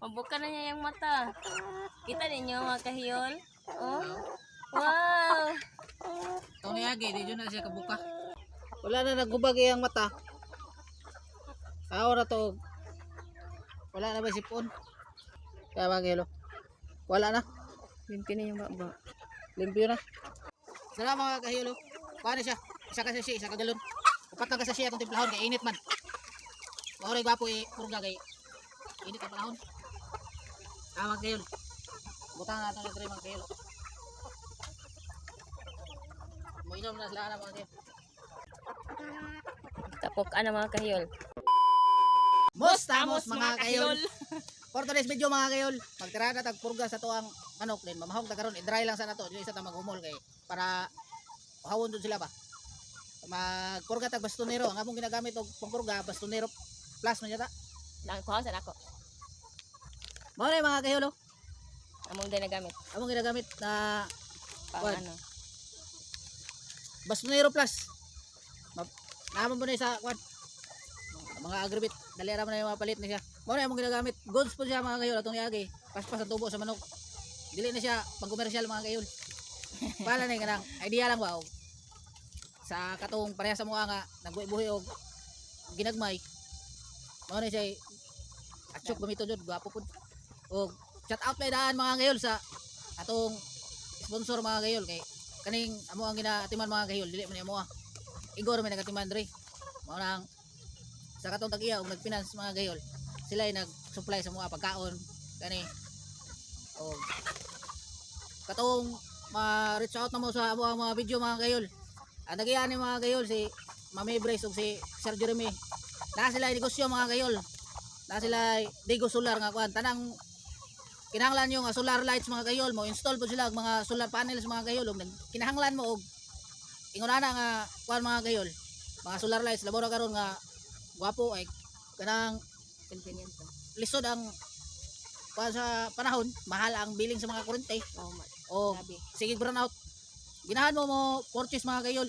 Mabuka na niya yung mata. Kita ninyo mga kahiyol? Oh. Wow! Ito ni Agi, di dyan na siya kabuka. Wala na nagubag iyang mata. Tao na to. Wala na ba sipon? Kaya mga kilo. Wala na. Limpyo na yung baba. Limpyo na. Sana mga kahilo. Paano siya? Isa ka siya, isa ka galon. Upat lang ka sa siya itong timplahon kay init man. Mahuray gwapo eh, purga kay init ang panahon. Ah, mga kahilo. Butang natin na mga kahilo. Mainom na sila na mga kahilo. Tapok na mga kahiyol. Mos tamos mga kayol. For today's video mga kayol, magtira na tag purga sa tuang manok din. Mamahog ta karon i-dry lang sa nato, dili sa ta maghumol kay para hawon dun sila ba. Magpurga tag bastonero, ang among ginagamit og pangpurga bastonero plus man yata. Lang kuha sa ako. Mao na mga kayol, oh. Among din nagamit. among ginagamit na Pang What? ano. bastonero plus. Ma- Naman mo na sa kwan. Mga agribit, dali ra man na yung mga palit na siya. Mao na among ginagamit. Goods po siya mga kayol atong niagi. Paspas ang tubo sa manok. Dili na siya pang komersyal mga kayol. Pala na yung kanang idea lang ba sa katong pareha sa mga nga nagbuhi-buhi og ginagmay. Mao na siya atsok bumito jud gwapo pud. Og shout out may daan mga kayol sa atong sponsor mga gayol kay kaning amo ang ginaatiman mga gayol dili man amo ah. Igor may nagatiman dre. Mao nang sa katong tag-iya og nagfinance mga gayol. Sila ay nag-supply sa mga pagkaon kani og katong ma-reach out na mo sa amo mga video mga gayol. Ang nag ni mga gayol si Mami Brace ug si Sir Jeremy. Na sila negosyo mga gayol. Na sila Digo Solar nga kuan tanang kinahanglan yung nga solar lights mga gayol mo install po sila mga solar panels mga gayol og kinahanglan mo og ingunana nga kuan mga gayol mga solar lights labo na karon nga gwapo ay kanang Convenient. lisod ang kuan sa panahon mahal ang billing sa mga kuryente Oh, ma- o grabe. sige brown out ginahan mo mo purchase mga gayol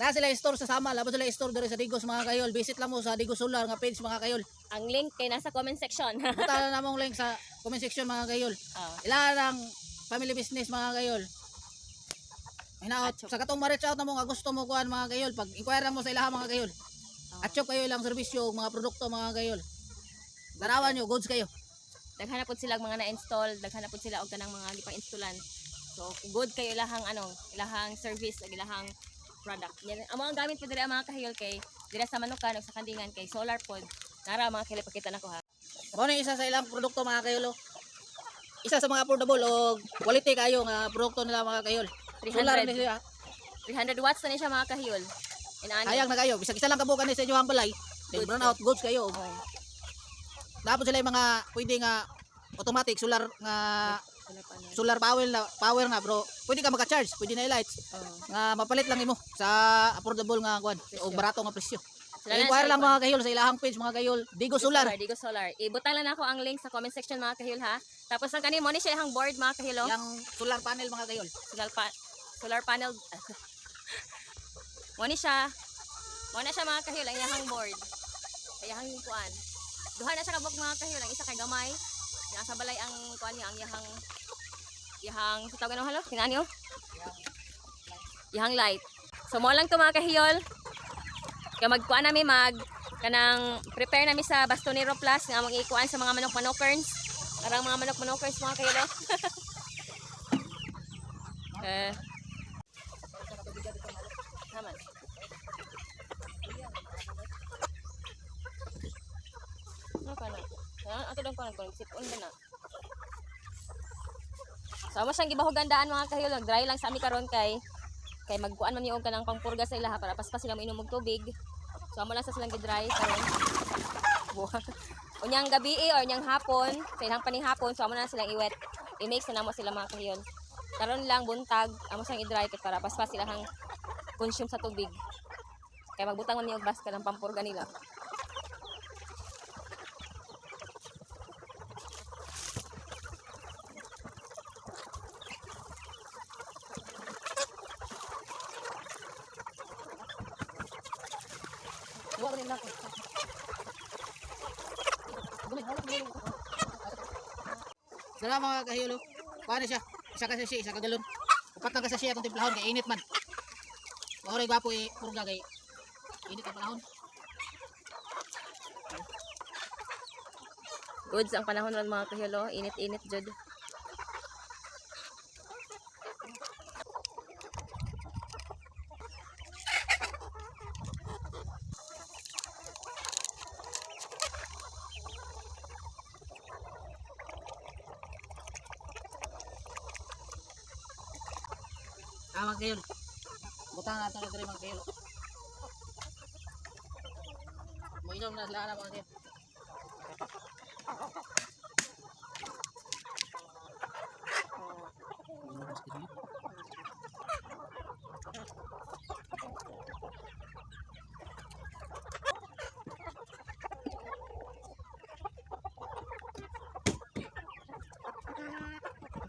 na sila store sa sama labo sila store diri sa Digos mga gayol visit lang mo sa Digos Solar nga page mga gayol Ang link kay nasa comment section. buta na namong link sa comment section mga gayol oh. Ilan ang family business mga gayol. Hinaot, sa katong ma-reach out na mo nga gusto mo kuan mga gayol, pag inquire mo sa ilaha mga gayol. Oh. Atchop kayo ilang serbisyo ug mga produkto mga gayol. Darawan nyo, goods kayo. daghan pud sila mga na-install, daghan pud sila og kanang mga gipa-installan. So good kayo ilahang ano, ilahang service ug ilahang product. Yan ang mga gamit po diri ang mga kahiyol kay dira sa manukan ug sa kandingan kay solar pod. Nara mga kili pakita nako ha. Mao ni isa sa ilang produkto mga gayol. oh. Isa sa mga affordable o quality kayo nga produkto nila mga. Solar 300 ni siya. 300 watts na ni siya mga kahiyol. Hayag na kayo. Bisag isa lang kabukan ni sa inyo ang balay. Goods brown out goods kayo. Oh, Dapat sila yung mga pwede nga automatic solar nga solar solar power na power na bro. Pwede ka maka-charge, pwede na i-lights. Oh. nga mapalit lang imo sa affordable nga kuan o barato nga presyo. Sila na Inquire lang mga kahil sa ilahang page mga kahil Digo Solar. Digo Solar. Ibutang lang ako ang link sa comment section mga kahiyol ha. Tapos ang kanimo ni siya ihang board mga kahilo. Yang solar panel mga kahil. solar pa solar panel. Mo ni siya mo na siya mga kahil ang iyahang board. Kaya hang kuan. Duha na siya kabog mga kahil ang isa kay gamay. Nasa balay ang kuan niya ang iyahang iyahang sa tawag ano halo? Oh iyahang light. So mo lang to mga kahiyol kaya magkuan nami mag kanang prepare nami sa bastonero plus nga among ikuan sa mga manok manokerns karang mga manok manokers mga oh. eh Naman. Ano ka na? Ato lang ko nagkulang sipon ba na? So, amo siyang gibahugandaan mga kahil. Nag-dry lang sa ami karon kay kay magkuan man yung kanang pangpurga sa ilaha para paspas sila mainom og tubig. So, amo lang sa silang gidry karon. Buwag. Unyang gabi eh, or unyang hapon, sa ilang paning hapon, so amo na silang iwet. I-mix na namo sila mga kahil. Karon lang buntag, amo siyang i-dry kay para paspas sila hang consume sa tubig. Kaya magbutang man niyo og basket ng pampurga nila. Duwa rin lang ko. Dumi, hawak mo. Sala mga kahilo. Paano siya? Isa ka siya, isa ka galon. Upat na ka sa siya itong timplahon kay init man. Maoray gwapo eh, purga kay init ang panahon. Goods ang panahon ng mga kahilo. Init-init jud. Mga kahilo. Butang natin na diri mga kahilo. Moinom na sila na mga kahilo.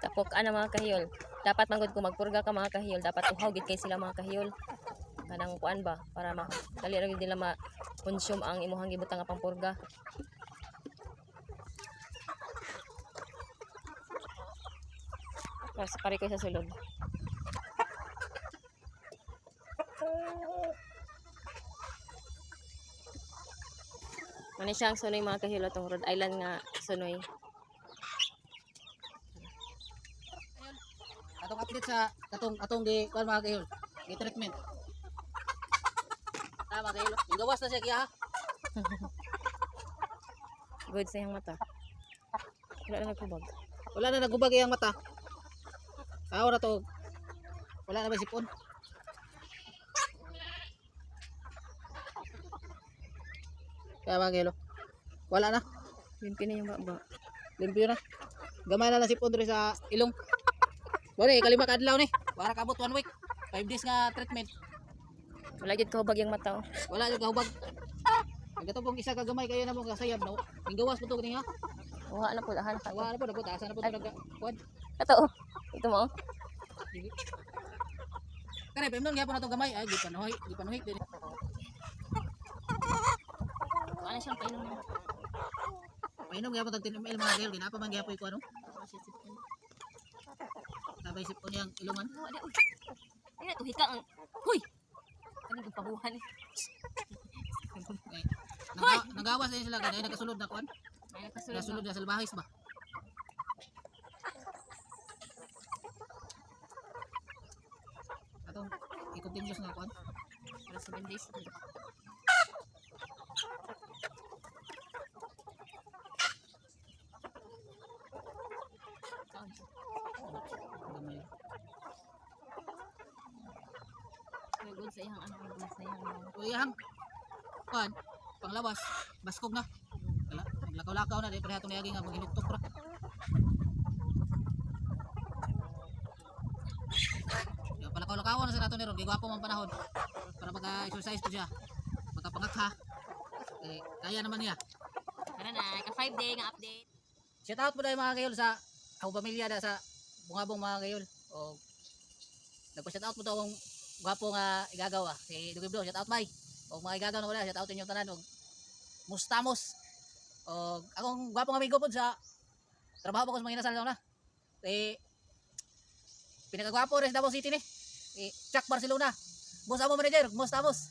Tapok ana mga kahiyol. Dapat manggod ko magpurga ka mga kahiyol. Dapat uhaw kay sila mga kahiyol. Kanang kuan ba para ma dali ra nila ma consume ang imuhang gibutang nga pangpurga. Tapos pare ko sa sulod. Mani siya ang sunoy mga kahilo tong Rhode Island nga sunoy. Atong update sa atong atong di kuan mga kahilo. Gi treatment. Ah, mga kahilo. Yung gawas na siya kiya ha. Good sa iyang mata. Wala na nagkubag. Wala na nagubag iyang mata. Aw na to. Wala na ba sipon? Kaya mga kilo. Wala na. Yun pina yung baba. Limpyo na. Gamay na lang sipon diri sa ilong. Bore, kalima ka adlaw ni. Para kabot one week. 5 days nga treatment. Wala gid kahubag yung mata. oh. Wala yung kahubag. Nagato pong isa ka gamay kayo na mo kasayab no. Ning gawas po to niya. Uha na po lahan ka. Wala na po nabot asa na po to nag kuan. Ito oh. Ito mo. oh. Kare pemnon gyapon na to gamay ay di panuhoy din. Ano siyang painom mo? Painom gyapon tag 10 ml mga gel, ginapa man gyapoy ko ano. Sabay sipon yang ilungan. Ay na tuhika ang. Huy. Kani kung pabuhan eh. Okay. Naga, nagawas din sila ganay nagasulod na kuan. Ay nakasulod Nasulod na. na salbahis ba? Atong i-continuous nga kuan. Para sa bendis. Gamay. Good sa iyang ano. Sa iyang. Uyahang kuan panglawas baskog na. Wala, naglakaw-lakaw na di pareha tong yagi nga maghinuktok ra. Yo palakaw-lakaw na sa nato ni ron, kay gwapo man panahon. Para mag-exercise po siya. Makapangakha. Eh, kaya naman niya. Tara na. Ka 5 day nga update. Shout out po tayo mga kayol sa ako pamilya da sa bungabong mga kayol. O nagpa-shout out po to akong gwapo nga igagawa. Si Dugi Bro, shout out may. O mga igagaw na wala, shout out inyo tanan. O mustamos. O akong gwapong amigo po sa trabaho ko sa mga inasal na. Eh, pinakagwapo rin sa Davao City ni. Eh, Chuck Barcelona. Boss amo manager, mustamos.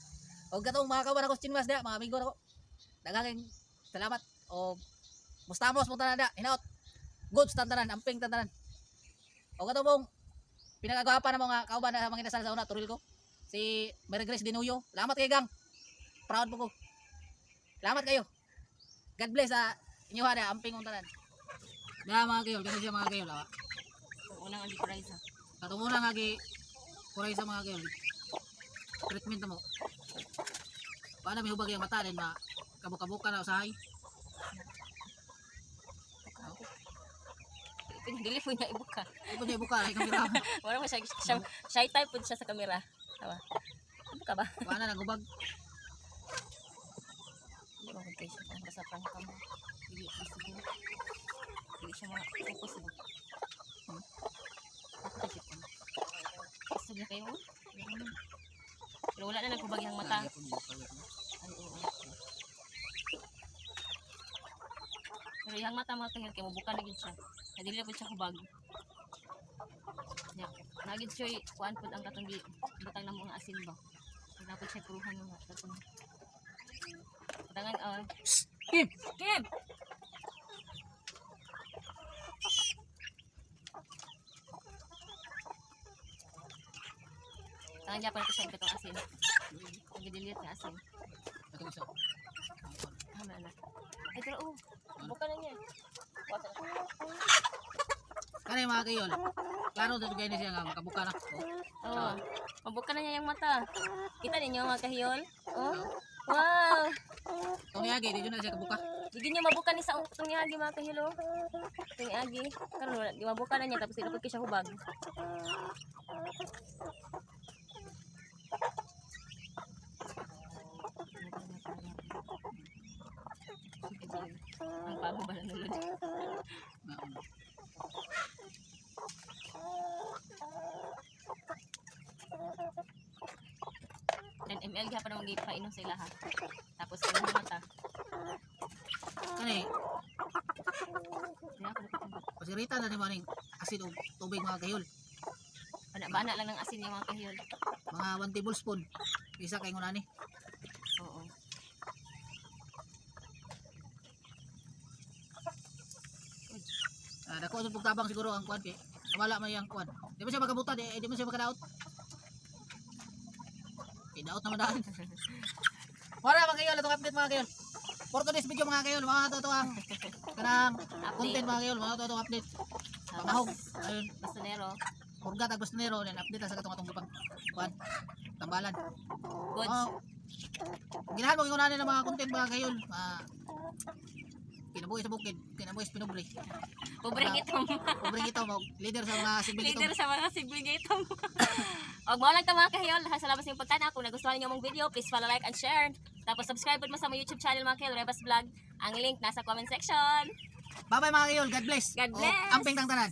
O gatong mga kawan ako chinmas da, mga amigo nako. Daghang salamat. O Mustamos mo tanan da, hinaut. Good tantanan, amping tantanan. O kato mong pinagagwapa na mga kauban na mga inasal sa una, turil ko. Si Mary Grace Dinuyo. Salamat kay Gang. Proud po ko. Salamat kayo. God bless sa inyo ha, amping mong tanan. Da mga kayo, ganun siya mga kayo. Lawa. Unang andi price ha. Katong una nga gi kuray sa mga kayo. Treatment na mo. Paano may hubag yung mata din ma kabuka-buka na usahay. Dili po niya ibuka. Ito niya buka, ay kamera. Wala mo siya, siya, shy type po siya sa kamera. Tawa. Ibuka ba? Paano nagubag? Hindi mo kung siya kung basta pang kamo. Hindi, hindi siguro. Hindi siya mga focus mo. Hmm. Gusto niya kayo? Ganun. Pero wala na nagkubag yung mata. Ay, oo. Pero yung mata mga kahil kay mabuka na gid siya. Nadili na pud siya hubag. Ya, nagid siya kuan pud ang katong gi butang ng mga asin ba. Wala pud siya pruhan ng katong. Tangan oh. Kim! Kim. Tangan niya pa rin siya katong asin. Nagdidilit na asin. Ito isa. Tama na. Ay, pero oh, buka na niya. Siya. Kanay mga kayol. Klaro dito kayo na siya nga makabuka na. Oh. Oo. Mabuka na niya yung mata. Kita ninyo mga kahiyol? Oh. Wow! Itong yagi, dito na siya kabuka. Hindi niya mabuka ni sa itong agi mga kahiyol. oh. Itong agi. Karon di mabuka na niya tapos ilapot ko siya hubag. Ang pabo ba na nulod? 10 ml gyapon ang gipainom sa ilaha. Tapos ano Kaya ako napatanda. pasirita na ni maning asin o tubig mga kayol. Bana-bana lang ng asin yung mga kahiyol. Mga 1 tablespoon. Isa kay ngunani. Oo. Ah, dako sa pagtabang siguro ang kuan kay nawala man yang kuan. Di ba siya magkabuta, di, di mo siya makadaot. Idaot naman daan. Wala mga kayol, itong update mga kayol. For today's video mga kayol, mga to ang kanang content mga kayol, mga to itong update. Pamahog, ayun, Bastonero. Purgat ang gusto nero, then update sa katong atong gipang kuan. Tambalan. Goods. Oh, ginahan mo yung unahin ng mga content mga kayol. Ah, kinabuhi sa bukid, kinabuhi sa pinubre. Pobre gitong. Pobre ito, mag leader sa mga sibil ito. Leader sa mga sibling gitong. Og mo lang ta mga kahiyol. Salamat sa inyong pagtana. Kung nagustuhan niyo mong video, please follow, like, and share. Tapos subscribe po mo sa my YouTube channel mga kahiyol, Rebas Vlog. Ang link nasa comment section. Bye bye mga kayol, God bless. God O, bless. amping tang tanan.